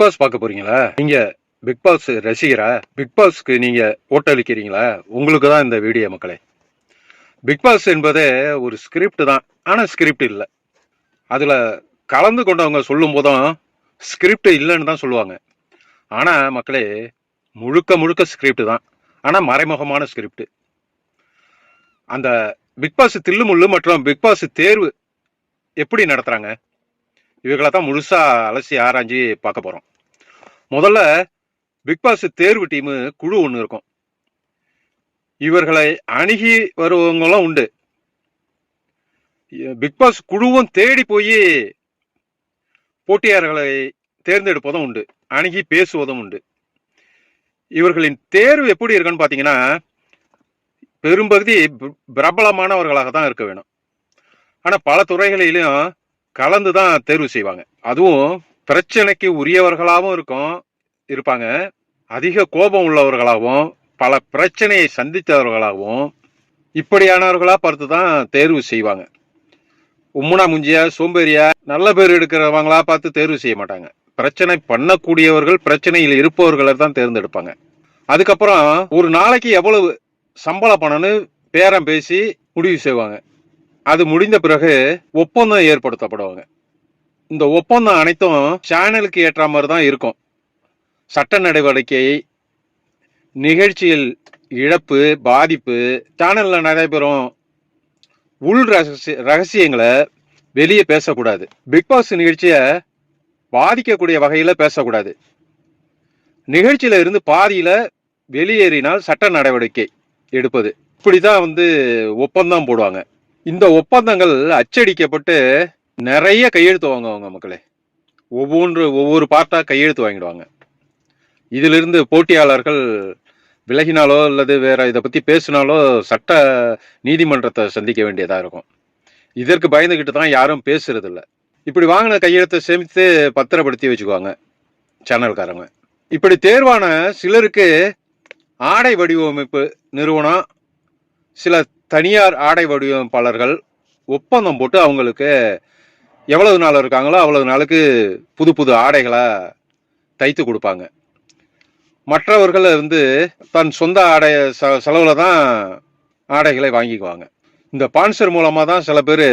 Pass பார்க்க போறீங்களா? நீங்க பிக் பாஸ் ரசிகரா? பிக் பாஸ்க்கு நீங்க ஓட்டளிக்கிறீங்களா உங்களுக்கு தான் இந்த வீடியோ மக்களே. பிக் பாஸ் என்பதே ஒரு ஸ்கிரிப்ட் தான். ஆனால் ஸ்கிரிப்ட் இல்லை. அதில் கலந்து கொண்டவங்க சொல்லும் போதும் ஸ்கிரிப்ட் இல்லைன்னு தான் சொல்லுவாங்க. ஆனால் மக்களே முழுக்க முழுக்க ஸ்கிரிப்ட் தான். ஆனால் மறைமுகமான ஸ்கிரிப்ட் அந்த பிக் பாஸ் தில்லுமுள்ளு மற்றும் பிக் பாஸ் தேர்வு எப்படி நடத்துகிறாங்க இவங்கள தான் முழுசாக அலசி ஆராய்ஞ்சு பார்க்க போகிறோம் முதல்ல பிக்பாஸ் தேர்வு டீமு குழு ஒன்று இருக்கும். இவர்களை அணுகி வருவவங்களும் உண்டு. பிக்பாஸ் குழுவும் தேடி போய் போட்டியாளர்களை தேர்ந்தெடுப்பதும் உண்டு. அணுகி பேசுவதும் உண்டு. இவர்களின் தேர்வு எப்படி இருக்குன்னு பார்த்தீங்கன்னா பெரும்பகுதி பிரபலமானவர்களாக தான் இருக்க வேணும். ஆனால் பல துறைகளிலும் கலந்து தான் தேர்வு செய்வாங்க. அதுவும் பிரச்சனைக்கு உரியவர்களாகவும் இருக்கும். இருப்பாங்க. அதிக கோபம் உள்ளவர்களாகவும் பல பிரச்சனையை சந்தித்தவர்களாகவும் இப்படியானவர்களா பார்த்து தான் தேர்வு செய்வாங்க. உம்முனா முஞ்சியா சோம்பேறியா நல்ல பேர் எடுக்கிறவங்களா பார்த்து தேர்வு செய்ய மாட்டாங்க. பிரச்சனை பண்ணக்கூடியவர்கள் பிரச்சனையில் இருப்பவர்களை தான் தேர்ந்தெடுப்பாங்க. அதுக்கப்புறம் ஒரு நாளைக்கு எவ்வளவு சம்பளம் பணம்னு பேரம் பேசி முடிவு செய்வாங்க. அது முடிந்த பிறகு ஒப்பந்தம் ஏற்படுத்தப்படுவாங்க. இந்த ஒப்பந்தம் அனைத்தும் சேனலுக்கு ஏற்ற மாதிரி தான் இருக்கும். சட்ட நடவடிக்கை நிகழ்ச்சியில் இழப்பு பாதிப்பு சேனலில் நடைபெறும் உள் ரகசிய ரகசியங்களை வெளியே பேசக்கூடாது. பிக் பாஸ் நிகழ்ச்சியை பாதிக்கக்கூடிய வகையில் பேசக்கூடாது. நிகழ்ச்சியில் இருந்து பாதியில் வெளியேறினால் சட்ட நடவடிக்கை எடுப்பது. இப்படி தான் வந்து ஒப்பந்தம் போடுவாங்க. இந்த ஒப்பந்தங்கள் அச்சடிக்கப்பட்டு நிறைய கையெழுத்து வாங்குவாங்க மக்களே. ஒவ்வொன்று ஒவ்வொரு பார்ட்டாக கையெழுத்து வாங்கிடுவாங்க. இதிலிருந்து போட்டியாளர்கள் விலகினாலோ அல்லது வேற இதை பத்தி பேசினாலோ சட்ட நீதிமன்றத்தை சந்திக்க வேண்டியதா இருக்கும். இதற்கு பயந்துகிட்டு தான் யாரும் பேசுறது இப்படி வாங்கின கையெழுத்தை சேமித்து பத்திரப்படுத்தி வச்சுக்குவாங்க சேனல்காரங்க. இப்படி தேர்வான சிலருக்கு ஆடை வடிவமைப்பு நிறுவனம் சில தனியார் ஆடை வடிவமைப்பாளர்கள் ஒப்பந்தம் போட்டு அவங்களுக்கு எவ்வளவு நாள் இருக்காங்களோ அவ்வளவு நாளுக்கு புது புது ஆடைகளை தைத்து கொடுப்பாங்க. மற்றவர்கள் வந்து தன் சொந்த ஆடை ச செலவில் தான் ஆடைகளை வாங்கிக்குவாங்க. இந்த பான்சர் மூலமாக தான் சில பேர்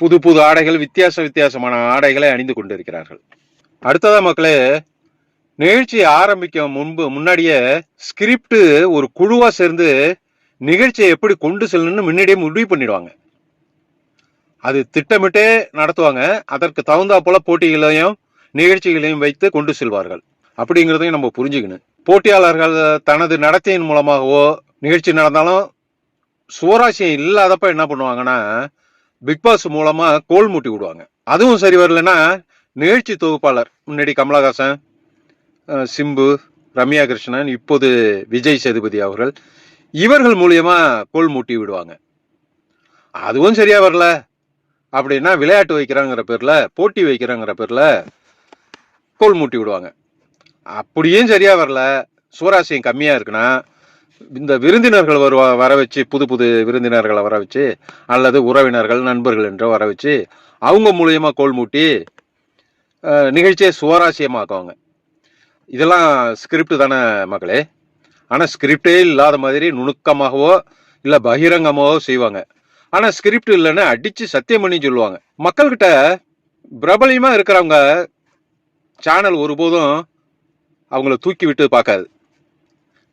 புது புது ஆடைகள் வித்தியாச வித்தியாசமான ஆடைகளை அணிந்து கொண்டிருக்கிறார்கள். அடுத்ததா மக்களே நிகழ்ச்சி ஆரம்பிக்க முன்பு முன்னாடியே ஸ்கிரிப்ட் ஒரு குழுவாக சேர்ந்து நிகழ்ச்சியை எப்படி கொண்டு செல்லணும்னு முன்னாடியே முடிவு பண்ணிடுவாங்க. அது திட்டமிட்டே நடத்துவாங்க. அதற்கு தகுந்தா போல போட்டிகளையும் நிகழ்ச்சிகளையும் வைத்து கொண்டு செல்வார்கள். அப்படிங்கிறதையும் நம்ம புரிஞ்சுக்கணும். போட்டியாளர்கள் தனது நடத்தையின் மூலமாகவோ நிகழ்ச்சி நடந்தாலும் சுவராசியம் இல்லாதப்ப என்ன பண்ணுவாங்கன்னா பிக் பாஸ் மூலமா கோல் மூட்டி விடுவாங்க. அதுவும் சரி வரலன்னா நிகழ்ச்சி தொகுப்பாளர் முன்னாடி கமலஹாசன் சிம்பு ரம்யா கிருஷ்ணன் இப்போது விஜய் சேதுபதி அவர்கள் இவர்கள் மூலியமா கோல் மூட்டி விடுவாங்க. அதுவும் சரியா வரல. அப்படின்னா விளையாட்டு வைக்கிறாங்கிற பேர்ல போட்டி வைக்கிறாங்கிற பேர்ல கோல் மூட்டி விடுவாங்க. அப்படியும் சரியாக வரல. சூராசியம் கம்மியாக இருக்குன்னா இந்த விருந்தினர்கள் வருவா வர வச்சு புது புது விருந்தினர்களை வர வச்சு அல்லது உறவினர்கள் நண்பர்கள் என்று வர வச்சு அவங்க மூலியமாக கோல் மூட்டி நிகழ்ச்சியை சுவாரஸ்யமாக்குவாங்க இதெல்லாம் ஸ்கிரிப்ட் தானே மகளே ஆனால் ஸ்கிரிப்டே இல்லாத மாதிரி நுணுக்கமாகவோ இல்லை பகிரங்கமாகவோ செய்வாங்க. ஆனால் ஸ்கிரிப்ட் இல்லைன்னு அடித்து சத்தியம் பண்ணி சொல்லுவாங்க. மக்கள்கிட்ட பிரபலியமாக இருக்கிறவங்க சேனல் ஒருபோதும் அவங்கள தூக்கி விட்டு பார்க்காது.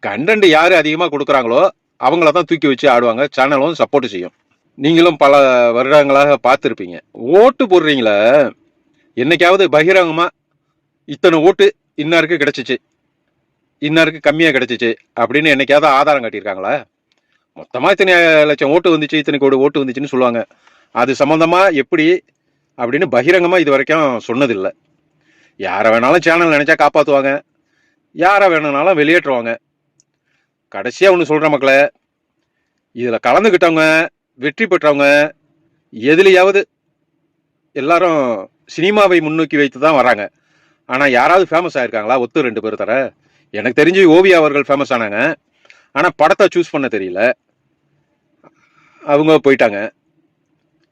கண்டென்ட் யார் அதிகமாக கொடுக்குறாங்களோ அவங்கள தான் தூக்கி வச்சு ஆடுவாங்க. சேனலும் சப்போர்ட் செய்யும். நீங்களும் பல வருடங்களாக பார்த்துருப்பீங்க. ஓட்டு போடுறீங்களே. என்னைக்காவது பகிரங்கமாக இத்தனை ஓட்டு இன்னாருக்கு கிடச்சிச்சு இன்னாருக்கு கம்மியாக கிடச்சிச்சு அப்படின்னு என்னைக்காவது ஆதாரம் காட்டியிருக்காங்களா? மொத்தமாக இத்தனை லட்சம் ஓட்டு வந்துச்சு இத்தனை கோடி ஓட்டு வந்துச்சுன்னு சொல்லுவாங்க. அது சம்மந்தமாக எப்படி அப்படின்னு பகிரங்கமாக இது வரைக்கும் சொன்னதில்லை. யாரை வேணாலும் சேனல் நினச்சா காப்பாற்றுவாங்க யாரை வேணும்னாலும் வெளியேற்றுவாங்க. கடைசியாக ஒன்று சொல்கிற மக்களே இதில் கலந்துக்கிட்டவங்க வெற்றி பெற்றவங்க எதுலையாவது எல்லாரும் சினிமாவை முன்னோக்கி வைத்து தான் வராங்க. ஆனால் யாராவது ஃபேமஸ் ஆயிருக்காங்களா? ஒத்து ரெண்டு பேர் தர. எனக்கு தெரிஞ்சு ஓவியா அவர்கள் ஃபேமஸ் ஆனாங்க. ஆனால் படத்தை சூஸ் பண்ண தெரியல. அவங்க போயிட்டாங்க.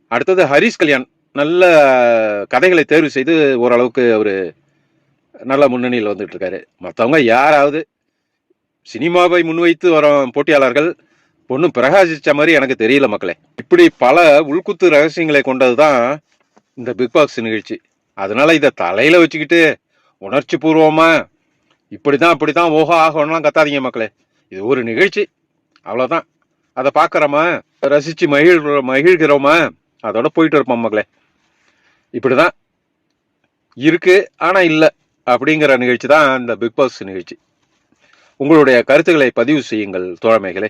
அடுத்தது ஹரிஷ் கல்யாண். நல்ல கதைகளை தேர்வு செய்து ஓரளவுக்கு அவர் நல்ல முன்னணியில் வந்துட்டு இருக்காரு. மற்றவங்க யாராவது சினிமாவை முன்வைத்து வரும் போட்டியாளர்கள் ஒன்றும் பிரகாசித்த மாதிரி எனக்கு தெரியல மக்களே. இப்படி பல உள்குத்து ரகசியங்களை கொண்டது தான் இந்த பிக் பாஸ் நிகழ்ச்சி. அதனால இதை தலையில் வச்சுக்கிட்டு உணர்ச்சி பூர்வமாக இப்படி தான் அப்படி தான் ஓஹோ ஆகணும்லாம் கத்தாதீங்க மக்களே. இது ஒரு நிகழ்ச்சி. அவ்வளோதான் அதை பார்க்குறோமா? ரசித்து மகிழ் மகிழ்கிறோமா? அதோட போயிட்டு இருப்போம் மக்களே. இப்படிதான் இருக்கு ஆனால் இல்லை. அப்படிங்கிற நிகழ்ச்சி தான் இந்த பிக் பாஸ் நிகழ்ச்சி. உங்களுடைய கருத்துக்களை பதிவு செய்யுங்கள் தோழமைகளே.